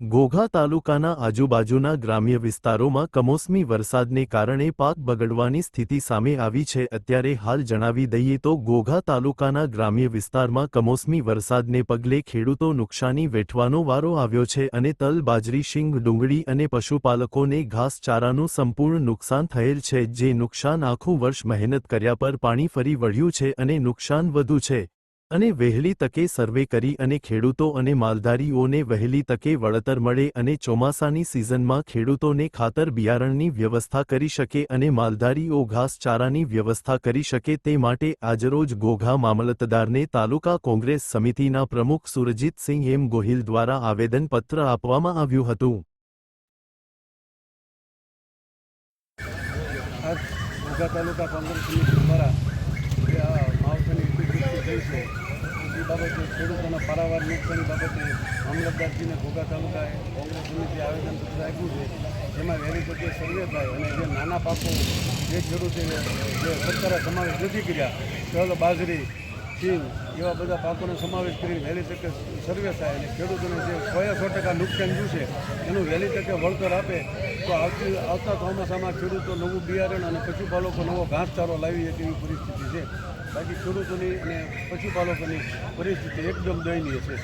ઘોઘા તાલુકાના આજુબાજુના ગ્રામ્ય વિસ્તારોમાં કમોસમી વરસાદને કારણે પાક બગડવાની સ્થિતિ સામે આવી છે. અત્યારે હાલ જણાવી દઈએ તો ઘોઘા તાલુકાના ગ્રામ્ય વિસ્તારમાં કમોસમી વરસાદને પગલે ખેડૂતો નુકસાની વેઠવાનો વારો આવ્યો છે અને તલ, બાજરી, શીંગ, ડુંગળી અને પશુપાલકોને ઘાસચારાનું સંપૂર્ણ નુકસાન થયેલ છે. જે નુકસાન આખું વર્ષ મહેનત કર્યા પર પાણી ફરી વળ્યું છે અને નુકસાન વધુ છે. અને વહેલી તકે સર્વે કરી અને ખેડૂતો અને માલધારીઓને વહેલી તકે વળતર મળે અને ચોમાસાની સિઝનમાં ખેડૂતોને ખાતર બિયારણની વ્યવસ્થા કરી શકે અને માલધારીઓ ઘાસચારાની વ્યવસ્થા કરી શકે તે માટે આજરોજ ઘોઘા મામલતદારને તાલુકા કોંગ્રેસ સમિતિના પ્રમુખ સુરજીતસિંહ એમ ગોહિલ દ્વારા આવેદનપત્ર આપવામાં આવ્યું હતું. તાલુકા કોંગ્રેસ સમિતિ દ્વારા ખેડૂતોના પારાવાર નુકસાની બાબતે મામલતદારજીને ઘોઘા તાલુકાએ કોંગ્રેસ સમિતિ આવેદનપત્ર આપ્યું છે. જેમાં વહેલી તકે સર્વે થાય અને જે નાના પાકો જે ખેડૂતે જે સરકારે સમાવેશ નથી કર્યા તલ બાજરી, સિંગ એવા બધા પાકોનો સમાવેશ કરીને વહેલી તકે સર્વે થાય અને ખેડૂતોને જે સો સો ટકા નુકસાન થયું છે, એનું વહેલી તકે વળતર આપે તો આવતી આવતા ચોમાસામાં ખેડૂતો નવું બિયારણ અને પશુપાલકો નવો ઘાસચારો લાવી શકે એવી પરિસ્થિતિ છે. બાકી ખેડૂતોની અને પશુપાલકોની પરિસ્થિતિ એકદમ દયનીય છે.